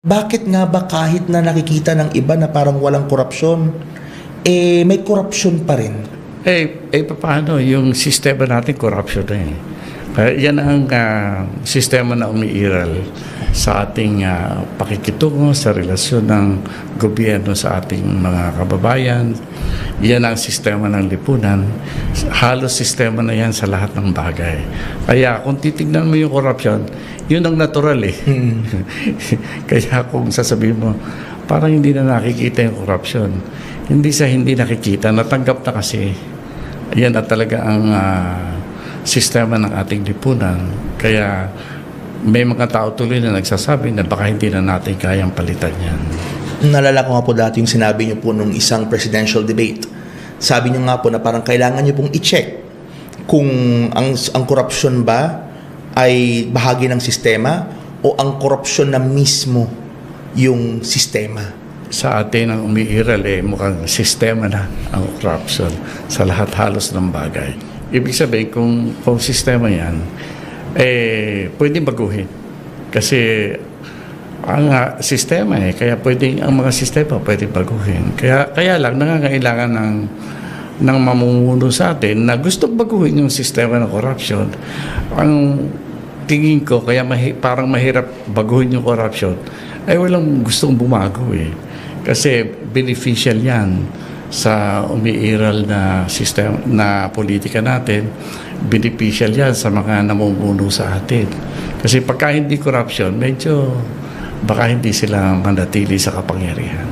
Bakit nga ba kahit na nakikita ng iba na parang walang korupsyon, eh may korupsyon pa rin? Eh, eh paano yung sistema natin corruption na eh. Kaya yan ang ah, sistema na umiiral sa ating ah, pakikitungo sa relasyon ng gobyerno sa ating mga kababayan. Yan ang sistema ng lipunan. Halos sistema na yan sa lahat ng bagay. Kaya kung titignan mo yung corruption, yun ang natural eh. Kaya kung sasabihin mo, parang hindi na nakikita yung corruption. Hindi sa hindi nakikita, natanggap na kasi. Yan at talaga ang ah, sistema ng ating lipunan. Kaya may mga tao tuloy na nagsasabi na baka hindi na natin kayang palitan yan. Nalala ko nga po dati yung sinabi niyo po nung isang presidential debate. Sabi niyo nga po na parang kailangan niyo pong i-check kung ang, ang korupsyon ba ay bahagi ng sistema o ang korupsyon na mismo yung sistema. Sa atin ang umiiral eh, mukhang sistema na ang corruption sa lahat halos ng bagay. Ibig sabihin, kung, kung sistema yan, eh, pwedeng baguhin. Kasi ang ah, sistema eh, kaya pwedeng, ang mga sistema pwedeng baguhin. Kaya, kaya lang, nangangailangan ng ng mamumuno sa atin na gustong baguhin yung sistema ng corruption. Ang tingin ko, kaya mahi, parang mahirap baguhin yung corruption, ay walang gustong bumago eh. Kasi beneficial yan sa umiiral na sistema na politika natin, beneficial yan sa mga namumuno sa atin. Kasi pagka hindi corruption, medyo baka hindi sila manatili sa kapangyarihan.